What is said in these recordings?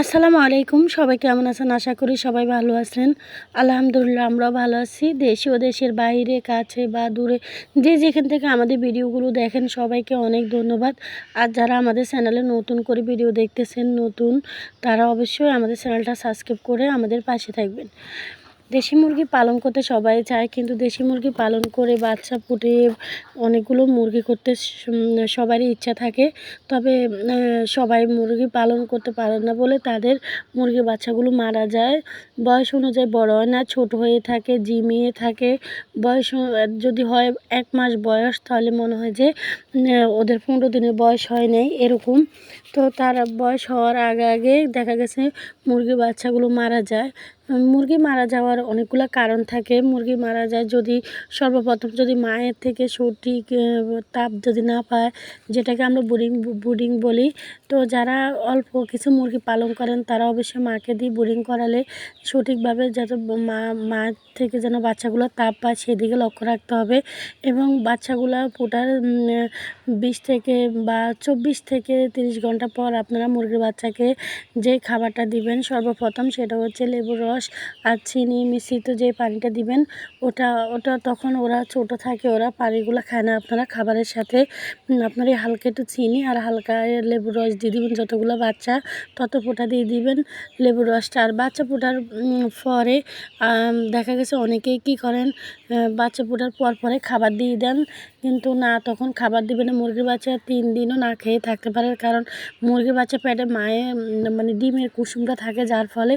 আসসালামু আলাইকুম, সবাই কেমন আছেন? আশা করি সবাই ভালো আছেন। আলহামদুলিল্লাহ, আমরাও ভালো আছি। দেশে ও দেশের বাইরে, কাছে বা দূরে, যে যেখান থেকে আমাদের ভিডিওগুলো দেখেন, সবাইকে অনেক ধন্যবাদ। আর যারা আমাদের চ্যানেলে নতুন করে ভিডিও দেখতেছেন, নতুন, তারা অবশ্যই আমাদের চ্যানেলটা সাবস্ক্রাইব করে আমাদের পাশে থাকবেন। দেশি মুরগি পালন করতে সবাই চায়, কিন্তু দেশি মুরগি পালন করে বাচ্চা ফুটে অনেকগুলো মুরগি করতে সবারই ইচ্ছা থাকে। তবে সবাই মুরগি পালন করতে পারে না বলে তাদের মুরগি বাচ্চাগুলো মারা যায়। বয়স অনুযায়ী বড় হয় না, ছোট হয়ে থাকে জিমিয়ে থাকে। বয়স যদি হয় এক মাস বয়স, তাহলে মনে হয় যে ওদের পনেরো দিনের বয়স হয় নাই, এরকম। তো তার বয়স হওয়ার আগে আগে দেখা গেছে মুরগির বাচ্চাগুলো মারা যায়। মুরগি মারা যাওয়ার অনেকগুলো কারণ থাকে। মুরগি মারা যায় যদি সর্বপ্রথম যদি মায়ের থেকে সঠিক তাপ যদি না পায়, যেটাকে আমরা বুডিং বুডিং বলি, তো যারা অল্প কিছু মুরগি পালন করেন, তারা অবশ্যই মাকে দিয়ে বুডিং করালে সঠিকভাবে যাতে মা মা থেকে যেন বাচ্চাগুলো তাপ পায়, সেদিকে লক্ষ্য রাখতে হবে। এবং বাচ্চাগুলো ফোটার বিশ থেকে বা চব্বিশ থেকে তিরিশ ঘণ্টা পর আপনারা মুরগির বাচ্চাকে যে খাবারটা দিবেন, সর্বপ্রথম সেটা হচ্ছে লেবুর রস আর চিনি মিশ্রিত যে পানিটা দিবেন, ওটা ওটা তখন ওরা ছোট থাকে, ওরা পানিগুলো খায় না। আপনারা খাবারের সাথে আপনার এই হালকা একটু চিনি আর হালকা লেবুর রস দিয়ে দিবেন, যতগুলো বাচ্চা তত ফোঁটা দিয়ে দিবেন লেবুর রসটা। আর বাচ্চা ফোটার পরে দেখা গেছে অনেকেই কী করেন বাচ্চা ফোটার পর পরে খাবার দিয়ে দেন। কিন্তু না, তখন খাবার দিবেন মুরগির বাচ্চা তিন দিনও না খেয়ে থাকতে পারে, কারণ মুরগির বাচ্চা পেটে মায়ের মানে ডিমের কুসুমটা থাকে যার ফলে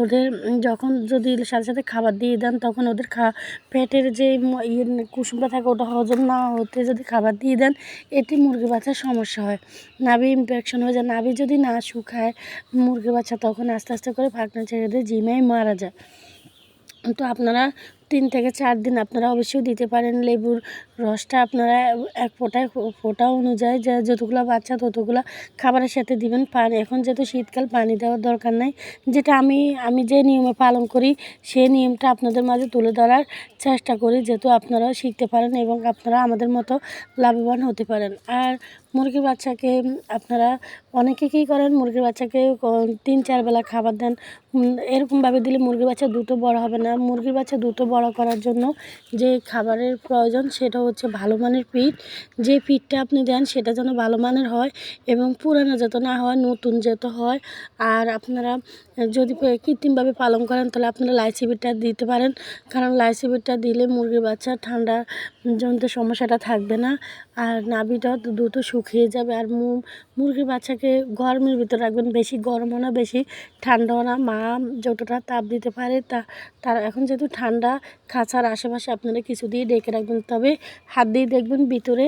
ওদের যখন যদি সাথে সাথে খাবার দিয়ে দেন তখন ওদের খা, পেটের যে ইয়ে কুসুমটা থাকে ওটা হজম না হতে যদি খাবার দিয়ে দেন এতে মুরগি বাচ্চার সমস্যা হয়। নাভি ইনফেকশন হয়ে যায়। নাভি যদি না শুকায় মুরগি বাচ্চা তখন আস্তে আস্তে করে ফাঁকনা ছেড়ে দিয়ে জিমেই মারা যায়। তো আপনারা তিন থেকে চার দিন আপনারা অবশ্যই দিতে পারেন লেবুর রসটা। আপনারা এক ফোঁটায় ফোঁটা অনুযায়ী যা যতগুলো বাচ্চা ততগুলো খাবারের সাথে দিবেন। পানি, এখন যেহেতু শীতকাল, পানি দেওয়ার দরকার নাই। যেটা আমি আমি যে নিয়মে পালন করি সেই নিয়মটা আপনাদের মাঝে তুলে ধরার চেষ্টা করি, যেহেতু আপনারাও শিখতে পারেন এবং আপনারা আমাদের মতো লাভবান হতে পারেন। আর মুরগির বাচ্চাকে আপনারা অনেকে কী করেন, মুরগির বাচ্চাকে তিন, চার বেলা খাবার দেন। এরকমভাবে দিলে মুরগির বাচ্চা দ্রুত বড় হবে না। মুরগির বাচ্চা দ্রুত বড় করার জন্য যে খাবারের প্রয়োজন সেটা হচ্ছে ভালো মানের পিঠ। যে পিঠটা আপনি দেন সেটা যেন ভালো মানের হয় এবং পুরানো যাতে না হয়, নতুন যাতে হয়। আর আপনারা যদি কৃত্রিমভাবে পালন করেন তাহলে আপনারা লাইসিবিটটা দিতে পারেন। কারণ লাইসিবিটটা দিলে মুরগির বাচ্চা ঠান্ডা জনিত সমস্যাটা থাকবে না। আর নাভিটা দ্রুত শুকিয়ে যাবে। আর মুরগির বাচ্চাকে গরমের ভিতরে রাখবেন। বেশি গরমও না, বেশি ঠান্ডাও না। মা যতটা তাপ দিতে পারে তা, তার এখন যেহেতু ঠান্ডা খাঁচার আশেপাশে আপনারা কিছু দিয়ে ডেকে রাখবেন। তবে হাত দিয়ে দেখবেন ভিতরে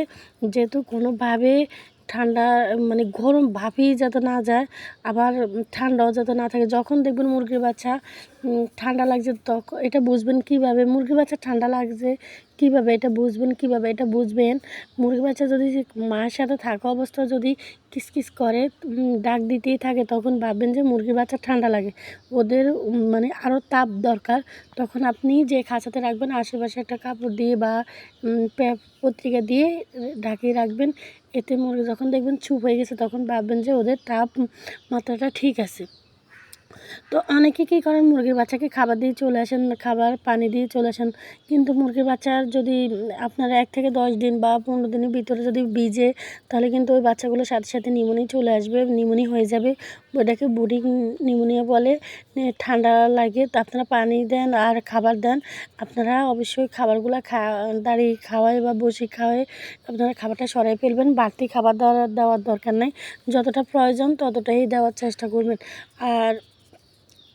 যেহেতু কোনোভাবে ঠান্ডা মানে গরম ভাবই যাতে না যায়, আবার ঠান্ডাও যাতে না থাকে। যখন দেখবেন মুরগির বাচ্চা ঠান্ডা লাগছে তখন এটা বুঝবেন কীভাবে? মুরগির বাচ্চা ঠান্ডা লাগছে কীভাবে এটা বুঝবেন, কীভাবে এটা বুঝবেন? মুরগির বাচ্চা যদি মায়ের সাথে থাকা অবস্থা যদি কিসকিস করে ডাক দিতেই থাকে, তখন ভাববেন যে মুরগির বাচ্চা ঠান্ডা লাগে। ওদের মানে আরও তাপ দরকার। তখন আপনি যে খাঁচাতে রাখবেন, আশেপাশে একটা কাপড় দিয়ে বা পত্রিকা দিয়ে ঢাকিয়ে রাখবেন। এতে মুরগি যখন দেখবেন চুপ হয়ে গেছে, তখন ভাববেন যে ওদের তাপ মাত্রাটা ঠিক আছে। তো অনেকে কী করেন, মুরগির বাচ্চাকে খাবার দিয়ে চলে আসেন, খাবার, পানি দিয়ে চলে আসেন। কিন্তু মুরগির বাচ্চার যদি আপনারা এক থেকে দশ দিন বা পনেরো দিনের ভিতরে যদি ভিজে, তাহলে কিন্তু ওই বাচ্চাগুলোর সাথে সাথে নিউমোনি চলে আসবে নিউমোনি হয়ে যাবে। ওটাকে বুডিং নিউমোনিয়া বলে ঠান্ডা লাগে আপনারা পানি দেন আর খাবার দেন। আপনারা অবশ্যই খাবারগুলো খা, দাঁড়িয়ে খাওয়ায় বা বসে খাওয়ায়, আপনারা খাবারটা সরাই ফেলবেন। বাড়তি খাবার দেওয়ার দেওয়ার দরকার নেই। যতটা প্রয়োজন ততটাই দেওয়ার চেষ্টা করবেন। আর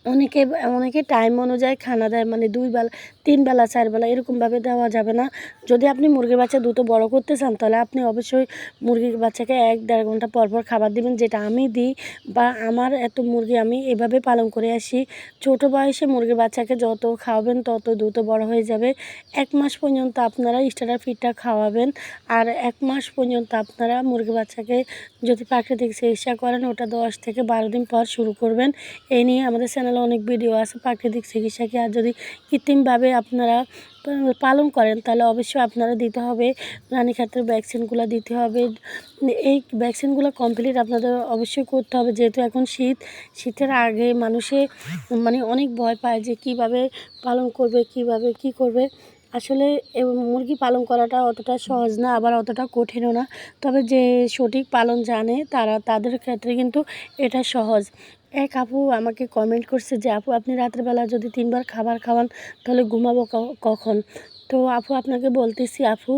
অনেকে অনেকে টাইম অনুযায়ী খানা দেয় মানে দুই বেলা, তিন বেলা, চার বেলা, এরকমভাবে দেওয়া যাবে না। যদি আপনি মুরগির বাচ্চা দ্রুত বড় করতে চান, তাহলে আপনি অবশ্যই মুরগির বাচ্চাকে এক দেড় ঘণ্টা পর পর খাবার দিবেন, যেটা আমি দিই বা আমার এত মুরগি আমি এভাবে পালন করে আসি। ছোটো বয়সে মুরগির বাচ্চাকে যত খাওয়াবেন, তত দ্রুত বড় হয়ে যাবে। এক মাস পর্যন্ত আপনারা স্টার্টার ফিডটা খাওয়াবেন। আর এক মাস পর্যন্ত আপনারা মুরগি বাচ্চাকে যদি প্রাকৃতিক চিকিৎসা করেন, ওটা দশ থেকে বারো দিন পর শুরু করবেন। এই নিয়ে আমাদের চ্যানেল চ্যানেলে অনেক ভিডিও আছে প্রাকৃতিক চিকিৎসা কি, আর যদি কৃত্রিমভাবে আপনারা পালন করেন, তাহলে অবশ্যই আপনারা দিতে হবে রানীক্ষেতের ভ্যাকসিনগুলো দিতে হবে। এই ভ্যাকসিনগুলো কমপ্লিট আপনাদের অবশ্যই করতে হবে, যেহেতু এখন শীত। শীতের আগে মানুষে মানে অনেক ভয় পায় যে কীভাবে পালন করবে, কীভাবে কি করবে। আসলে মুরগি পালন করাটা অতটা সহজ না, আবার অতটা কঠিনও না। তবে যে সঠিক পালন জানে তারা, তাদের ক্ষেত্রে কিন্তু এটা সহজ। এক আপু আমাকে কমেন্ট করছে যে, আপু, আপনি রাত্রেবেলা যদি তিনবার খাবার খাওয়ান, তাহলে ঘুমাবো কখন? তো আপু, আপনাকে বলতেছি আপু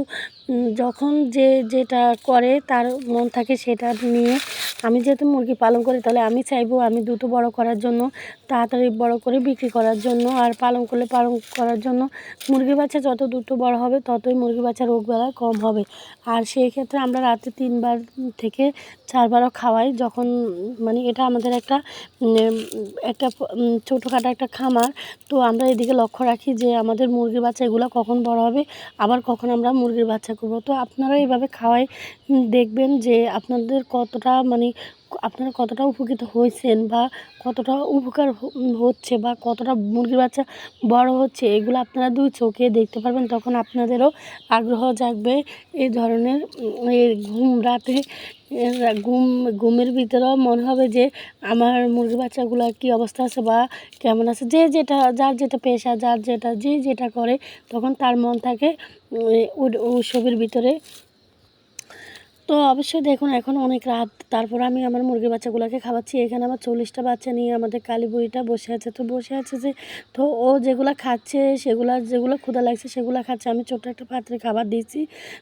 যখন যে যেটা করে তার মন থাকে সেটা নিয়ে আমি যেহেতু মুরগি পালন করি, তাহলে আমি চাইব আমি দুটো বড় করার জন্য, তাড়াতাড়ি বড় করে বিক্রি করার জন্য আর পালন করলে পালন করার জন্য মুরগির বাচ্চা যত দ্রুত বড় হবে ততই মুরগি বাচ্চা রোগ বেলা কম হবে। আর সেই ক্ষেত্রে আমরা রাতে তিনবার থেকে চারবারও খাওয়াই যখন মানে এটা আমাদের একটা একটা ছোটোখাটো একটা খামার। তো আমরা এদিকে লক্ষ্য রাখি যে আমাদের মুরগি বাচ্চা এগুলো কখন বড় হবে, আবার কখন আমরা মুরগির বাচ্চা করব। তো আপনারা এইভাবে খাওয়াই দেখবেন যে আপনাদের কতটা মানে আপনারা কতটা উপকৃত হয়েছেন বা কতটা উপকার হচ্ছে বা কতটা মুরগির বাচ্চা বড় হচ্ছে, এগুলো আপনারা দুই চোখে দেখতে পারবেন। তখন আপনাদেরও আগ্রহ জাগবে এই ধরনের ঘুম রাতে ঘুম, ঘুমের ভিতরেও মনে হবে যে আমার মুরগির বাচ্চাগুলো কী অবস্থা আছে বা কেমন আছে। যে যেটা, যার যেটা পেশা, যার যেটা, যে যেটা করে, তখন তার মন থাকে উৎসবের ভিতরে তো অবশ্যই দেখুন, এখন অনেক রাত। তারপর আমি আমার মুরগির বাচ্চাগুলোকে খাওয়াচ্ছি। এখানে আমার চল্লিশটা বাচ্চা নিয়ে আমাদের কালী বুড়িটা বসে আছে। তো বসে আছে যে, তো ও যেগুলো খাচ্ছে, সেগুলো যেগুলো ক্ষুধা লাগছে, সেগুলো খাচ্ছে। আমি ছোট্ট একটা পাত্রে খাবার দিয়েছি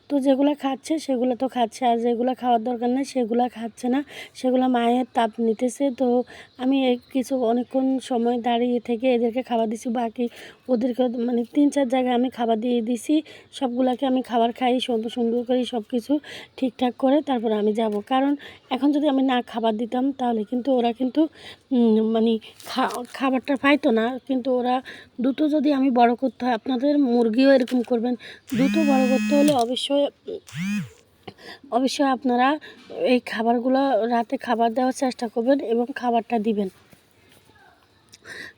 তো যেগুলো খাচ্ছে, সেগুলো তো খাচ্ছে। আর যেগুলো খাওয়ার দরকার নেই, সেগুলো খাচ্ছে না। সেগুলো মায়ের তাপ নিতেছে। তো আমি কিছু অনেকক্ষণ সময় দাঁড়িয়ে থেকে এদেরকে খাবার দিছি বাকি ওদেরকে মানে তিন চার জায়গায় আমি খাবার দিয়ে দিছি। সবগুলোকে আমি খাবার খাই, সুন্দর সুন্দর করে সব কিছু ঠিকঠাক করে, তারপর আমি যাব। কারণ এখন যদি আমি না খাবার দিতাম, তাহলে কিন্তু ওরা কিন্তু মানে খাবারটা পাইতো না। কিন্তু ওরা দুটো যদি আমি বড় করতে হয়, আপনাদের মুরগিও এরকম করবেন। দুটো বড় করতে হলে অবশ্যই অবশ্যই আপনারা এই খাবারগুলো রাতে খাবার দেওয়ার চেষ্টা করবেন এবং খাবারটা দিবেন।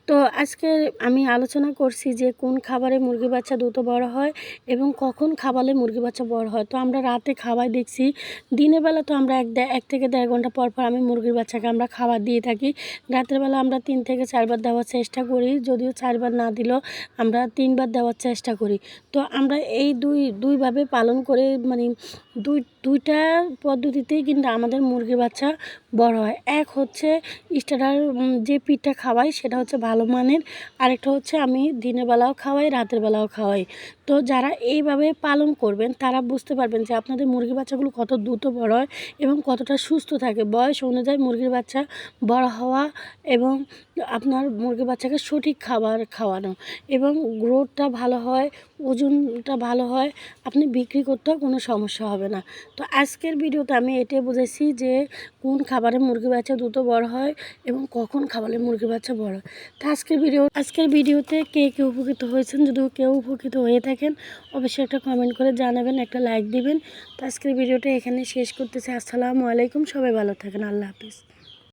তো আজকে আমি আলোচনা করছি যে কোন খাবারে মুরগি বাচ্চা দ্রুত বড় হয় এবং কখন খাবালে মুরগি বাচ্চা বড় হয়। তো আমরা রাতে খাবার দেখছি, দিনের বেলা তো আমরা এক এক থেকে দেড় ঘণ্টা পর পর আমি মুরগির বাচ্চাকে আমরা খাবার দিয়ে থাকি। রাতের বেলা আমরা তিন থেকে চারবার দেওয়ার চেষ্টা করি, যদিও চারবার না দিলেও আমরা তিনবার দেওয়ার চেষ্টা করি। তো আমরা এই দুই, দুইভাবে পালন করে মানে দুই, দুইটা পদ্ধতিতেই কিন্তু আমাদের মুরগির বাচ্চা বড় হয়। এক হচ্ছে স্টার্টার যে পিঠটা খাওয়াই সেটা হচ্ছে ভালো মানের। আরেকটা হচ্ছে আমি দিনের বেলাও খাওয়াই রাতের বেলাও খাওয়াই। তো যারা এইভাবে পালন করবেন, তারা বুঝতে পারবেন যে আপনাদের মুরগির বাচ্চাগুলো কত দ্রুত বড় হয় এবং কতটা সুস্থ থাকে। বয়স অনুযায়ী মুরগির বাচ্চা বড় হওয়া এবং আপনার মুরগির বাচ্চাকে সঠিক খাবার খাওয়ানো এবং গ্রোথটা ভালো হয়, ওজনটা ভালো হয়, আপনি বিক্রি করতেও কোনো সমস্যা হবে না। তো আজকের ভিডিওতে আমি এটাই বুঝেছি যে কোন খাবারে মুরগি বাচ্চা দ্রুত বড় হয় এবং কখন খাবারে মুরগি বাচ্চা বড় হয়। তো আজকের ভিডিও, আজকের ভিডিওতে কে কে উপকৃত হয়েছেন? যদি কেউ উপকৃত হয়ে থাকেন অবশ্যই একটা কমেন্ট করে জানাবেন, একটা লাইক দিবেন। তো আজকের ভিডিওটা এখানে শেষ করতেছি। আসসালামু আলাইকুম, সবাই ভালো থাকেন, আল্লাহ হাফিজ।